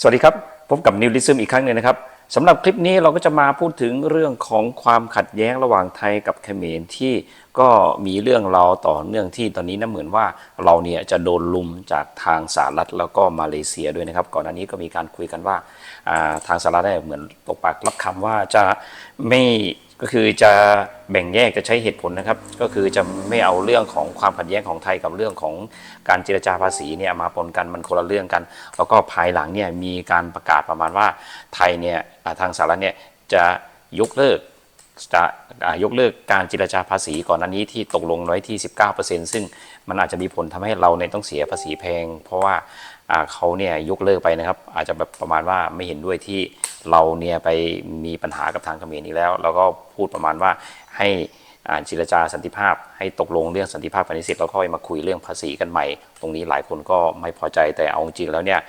สวัสดีครับ พบกับนิวลิซึมอีกครั้งหนึ่งนะครับสำหรับคลิปนี้เราก็จะมาพูดถึงเรื่องของความขัดแย้งระหว่างไทยกับเขมรที่ก็มีเรื่องเราวต่อเนื่องที่ตอนนี้น่าเหมือนว่าเราเนี่ยจะโดนลุมจากทางสหรัฐแล้วก็มาเลเซียด้วยนะครับ ก่อนหน้านี้ก็มีการคุยกันว่าาทางสหรัฐได้เหมือนตกปากรับคำว่าจะไม่ ก็คือจะแบ่งแยกจะใช้เหตุผลนะครับ ก็คือจะไม่เอาเรื่องของความขัดแย้งของไทยกับเรื่องของการเจรจาภาษีเนี่ยมาปนกันมันคนละเรื่องกัน แล้วก็ภายหลังเนี่ยมีการประกาศประมาณว่าไทยเนี่ยทางสหรัฐเนี่ยจะยกเลิก จะยกเลิกการเจรจาภาษีก่อนหน้านี้ที่ตกลงไว้ที่ 19%ซึ่งมันอาจจะมีผลทำให้เราเนี่ยต้องเสียภาษีแพง เพราะว่าเขาเนี่ยยกเลิกไปนะครับ อาจจะแบบประมาณว่าไม่เห็นด้วยที่เราเนี่ยไปมีปัญหากับทางเขมรนี้แล้ว แล้วก็พูดประมาณว่าให้อ่าเจรจาสันติภาพ ให้ตกลงเรื่องสันติภาพภายในสิทธิ์แล้วค่อยมาคุยเรื่องภาษีกันใหม่ ตรงนี้หลายคนก็ไม่พอใจแต่เอาจริงแล้วเนี่ย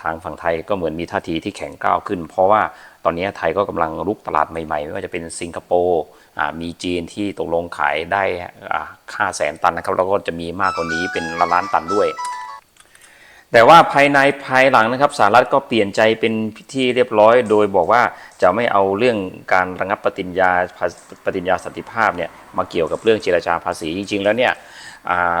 ทางฝั่งไทยก็เหมือนมีท่าทีที่แข็งก้าวขึ้น เพราะว่าตอนนี้ไทยก็กำลังรุกตลาดใหม่ๆ ไม่ว่าจะเป็นสิงคโปร์มีจีนที่ตกลงขายได้ค่าแสนตันนะครับแล้วก็จะมีมากกว่านี้เป็นล้านล้านตันด้วย แต่ว่าภายในภายหลังนะครับสหรัฐก็เปลี่ยนใจเป็นพิธีเรียบร้อย โดยบอกว่าจะไม่เอาเรื่องการระงับปฏิญญาปฏิญญาสันติภาพเนี่ยมาเกี่ยวกับเรื่องเจรจาภาษีจริงๆแล้วเนี่ย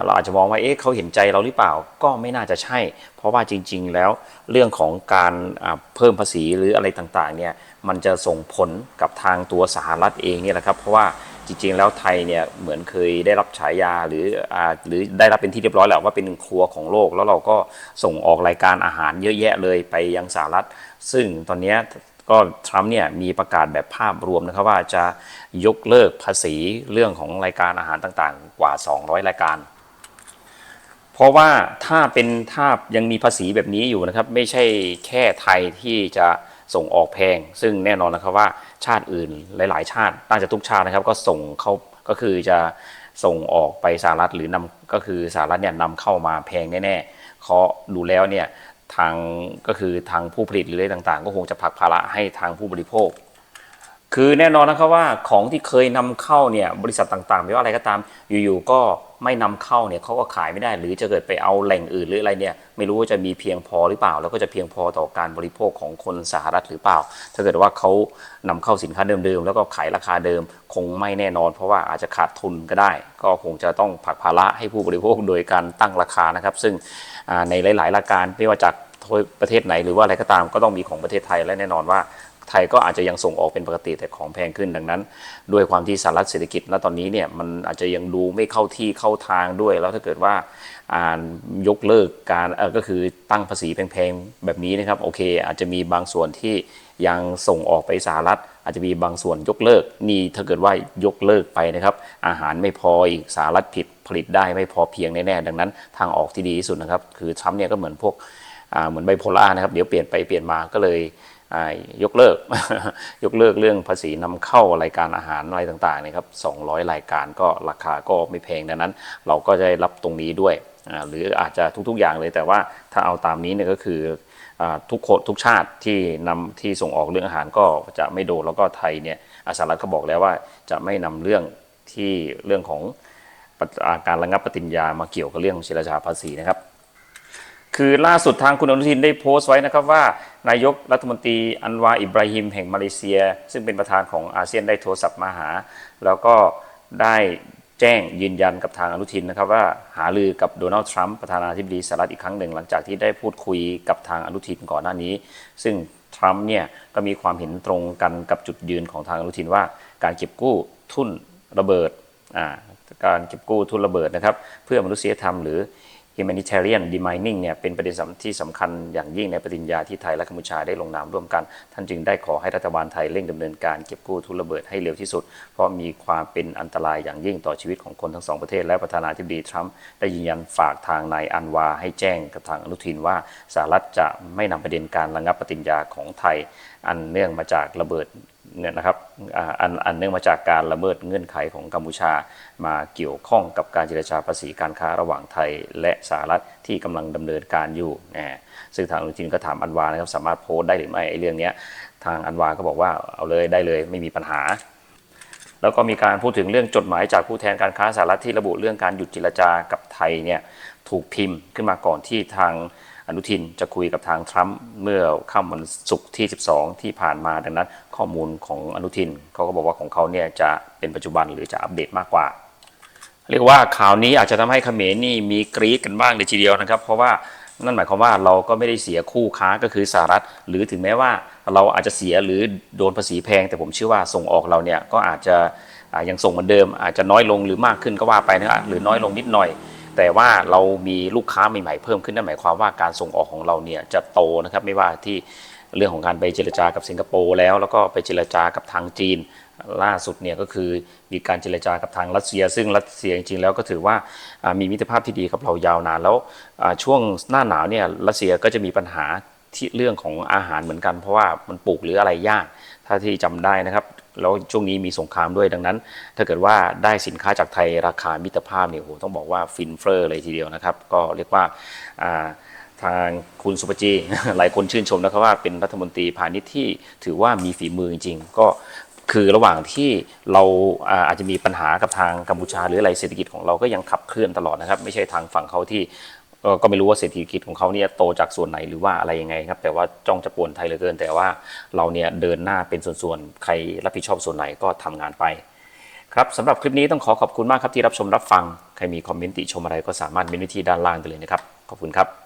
เราอาจจะมองว่าเอ๊ะเขาเห็นใจเราหรือเปล่าก็ไม่น่าจะใช่ เพราะว่าจริง ๆ แล้วเรื่องของการเพิ่มภาษีหรืออะไรต่างๆเนี่ยมันจะส่งผลกับทางตัวสหรัฐเองเนี่ยแหละครับ เพราะว่าจริงๆ แล้วไทยเนี่ยเหมือนเคยได้รับฉายาหรืออหรือได้รับเป็นที่เรียบร้อยแล้วว่าเป็นครัวของโลก แล้วเราก็ส่งออกรายการอาหารเยอะแยะเลยไปยังสหรัฐ ซึ่งตอนนี้ ก็ทรัมป์เนี่ยมีประกาศแบบภาพรวมนะครับว่าจะยกเลิกภาษีเรื่องของรายการอาหารต่างๆ กว่า 200 รายการ เพราะว่าถ้าเป็นถ้ายังมีภาษีแบบนี้อยู่นะครับ ไม่ใช่แค่ไทยที่จะส่งออกแพง ซึ่งแน่นอนนะครับว่าชาติอื่นหลาย ๆ ชาติน่าจะทุกชาตินะครับ ก็ส่งเขาก็คือจะส่งออกไปสหรัฐหรือนำก็คือสหรัฐเนี่ยนำเข้ามาแพงแน่ๆเขาดูแล้วเนี่ย ทางก็คือทางผู้ผลิตหรืออะไรต่างๆ ก็คงจะผลักภาระให้ทางผู้บริโภค คือแน่นอนนะครับว่าของที่เคยนำเข้าเนี่ยบริษัทต่างๆไม่ว่าอะไรก็ตามอยู่ๆก็ ไม่นำเข้าเนี่ยเขาก็ขายไม่ได้ หรือจะเกิดไปเอาแหล่งอื่นหรืออะไรเนี่ยไม่รู้ว่าจะมีเพียงพอหรือเปล่า แล้วก็จะเพียงพอต่อการบริโภคของคนสหรัฐหรือเปล่า ถ้าเกิดว่าเขานำเข้าสินค้าเดิมๆแล้วก็ขายราคาเดิมคงไม่แน่นอน เพราะว่าอาจจะขาดทุนก็ได้ ก็คงจะต้องผลักภาระให้ผู้บริโภคโดยการตั้งราคานะครับ ซึ่งในหลายๆรายการไม่ว่าจากประเทศไหนหรือว่าอะไรก็ตามก็ต้องมีของประเทศไทยและแน่นอนว่า ไทยก็อาจจะยังส่งออกเป็นปกติแต่ของแพงขึ้นดังนั้น ด้วยความที่สหรัฐเศรษฐกิจณตอนนี้เนี่ยมันอาจจะยังดูไม่เข้าที่เข้าทางด้วย แล้วถ้าเกิดว่าอ่ายกเลิกการเออก็คือตั้งภาษีแพงๆแบบนี้นะครับโอเค อาจจะมีบางส่วนที่ยังส่งออกไปสหรัฐอาจจะมีบางส่วนยกเลิก นี่ถ้าเกิดว่ายกเลิกไปนะครับ อาหารไม่พออีกสหรัฐผิดผลิตได้ไม่พอเพียงแน่ๆดังนั้น ทางออกที่ดีที่สุดนะครับ คือทรัมป์เนี่ยก็เหมือนพวกเหมือนไบโพล่านะครับ เดี๋ยวเปลี่ยนไปเปลี่ยนมาก็เลย ยกเลิก ยกเลิกเรื่องภาษีนำเข้ารายการอาหารอะไรต่างๆนะครับ200 รายการก็ราคาก็ไม่แพงดังนั้น เราก็จะได้รับตรงนี้ด้วย หรืออาจจะทุกๆอย่างเลยแต่ว่าถ้าเอาตามนี้เนี่ยก็คืออทุกคนทุกชาติที่นำที่ส่งออกเรื่องอาหารก็จะไม่โดนแล้วก็ไทยเนี่ยอาสหรัฐก็บอกแล้วว่าจะไม่นำเรื่องที่เรื่องของการระงับปฏิญญามาเกี่ยวกับเรื่องเจรจาภาษีนะครับ คือล่าสุดทางคุณอนุทินได้โพสต์ไว้นะครับว่านายกรัฐมนตรีอันวาอิบราฮิมแห่งมาเลเซีย ซึ่งเป็นประธานของอาเซียนได้โทรศัพท์มาหา แล้วก็ได้แจ้งยืนยันกับทางอนุทินนะครับว่าหาลือกับโดนัลด์ทรัมป์ประธานาธิบดีสหรัฐอีกครั้งหนึ่ง หลังจากที่ได้พูดคุยกับทางอนุทินก่อนหน้านี้ ซึ่งทรัมป์เนี่ยก็มีความเห็นตรงกันกับจุดยืนของทางอนุทินว่า การเก็บกู้ทุนระเบิดการเก็บกู้ทุนระเบิดนะครับ เพื่อมนุษยธรรมหรือ humanitarian demining เนี่ยเป็นประเด็นสำที่สำคัญอย่างยิ่งในปฏิญญาที่ไทยและกัมพูชาได้ลงนามร่วมกัน ท่านจึงได้ขอให้รัฐบาลไทยเร่งดำเนินการเก็บกู้ทุนระเบิดให้เร็วที่สุด เพราะมีความเป็นอันตรายอย่างยิ่งต่อชีวิตของคนทั้งสองประเทศ และประธานาธิบดีทรัมป์ได้ยืนยันฝากทางนายอันวาให้แจ้งกับทางอนุทินว่าสหรัฐจะไม่นำประเด็นการระงับปฏิญญาของไทย อันเนื่องมาจากระเบิด เนี่ยนะครับอันอันเนื่องมาจากการละเมิดเงื่อนไขของกัมพูชา มาเกี่ยวข้องกับการเจรจาภาษีการค้าระหว่างไทยและสหรัฐที่กำลังดำเนินการอยู่นะซึ่งทางอนุทินก็ถามอันวานะครับสามารถโพสต์ได้หรือไม่ไอ้เรื่องนี้ทางอันวาก็บอกว่าเอาเลยได้เลยไม่มีปัญหา แล้วก็มีการพูดถึงเรื่องจดหมายจากผู้แทนการค้าสหรัฐที่ระบุเรื่องการหยุดเจรจากับไทยเนี่ยถูกพิมพ์ขึ้นมาก่อนที่ทาง อนุทินจะคุยกับทางทรัมป์เมื่อค่ำวันศุกร์ที่ 12 ที่ผ่านมาดังนั้น ข้อมูลของอนุทินเขาก็บอกว่าของเขาเนี่ยจะเป็นปัจจุบันหรือจะอัปเดตมากกว่า เรียกว่าข่าวนี้อาจจะทำให้เขมรนี่มีกรี๊ดกันบ้างเลยทีเดียวนะครับ เพราะว่านั่นหมายความว่าเราก็ไม่ได้เสียคู่ค้าก็คือสหรัฐ หรือถึงแม้ว่าเราอาจจะเสียหรือโดนภาษีแพง แต่ผมเชื่อว่าส่งออกเราเนี่ยก็อาจจะยังส่งเหมือนเดิม อาจจะน้อยลงหรือมากขึ้นก็ว่าไปนะฮะหรือน้อยลงนิดหน่อย แต่ว่าเรามีลูกค้าใหม่ๆเพิ่มขึ้นนั่นหมายความว่าการส่งออกของเราเนี่ยจะโตนะครับไม่ว่าที่เรื่องของการไปเจรจากับสิงคโปร์แล้ว แล้วก็ไปเจรจากับทางจีน ล่าสุดเนี่ยก็คือมีการเจรจากับทางรัสเซีย ซึ่งรัสเซียจริงๆแล้วก็ถือว่ามีมิตรภาพที่ดีกับเรายาวนานแล้วช่วงหน้าหนาวเนี่ยรัสเซียก็จะมีปัญหาที่เรื่องของอาหารเหมือนกัน เพราะว่ามันปลูกหรืออะไรยาก ถ้าที่จำได้นะครับ แล้วช่วงนี้มีสงครามด้วยดังนั้น ถ้าเกิดว่าได้สินค้าจากไทยราคามิตรภาพเนี่ยโอ้โหต้องบอกว่าฟินเฟอร์เลยทีเดียวนะครับ ก็เรียกว่าทางคุณสุปจีหลายคนชื่นชมนะครับว่าเป็นรัฐมนตรีพาณิชย์ที่ถือว่ามีฝีมือจริงๆก็คือระหว่างที่เราอาจจะมีปัญหากับทางกัมพูชาหรืออะไรเศรษฐกิจของเราก็ยังขับเคลื่อนตลอดนะครับ ไม่ใช่ทางฝั่งเขาที่ ก็ไม่รู้ว่าเศรษฐกิจของเขาเนี่ยโตจากส่วนไหนหรือว่าอะไรยังไงครับ แต่ว่าจ้องจะป่วนไทยเหลือเกิน แต่ว่าเราเนี่ยเดินหน้าเป็นส่วนๆ ใครรับผิดชอบส่วนไหนก็ทำงานไป ครับสำหรับคลิปนี้ต้องขอขอบคุณมากครับที่รับชมรับฟัง ใครมีคอมเมนต์ติชมอะไรก็สามารถเมนไว้ที่ด้านล่างได้เลยนะครับ ขอบคุณครับ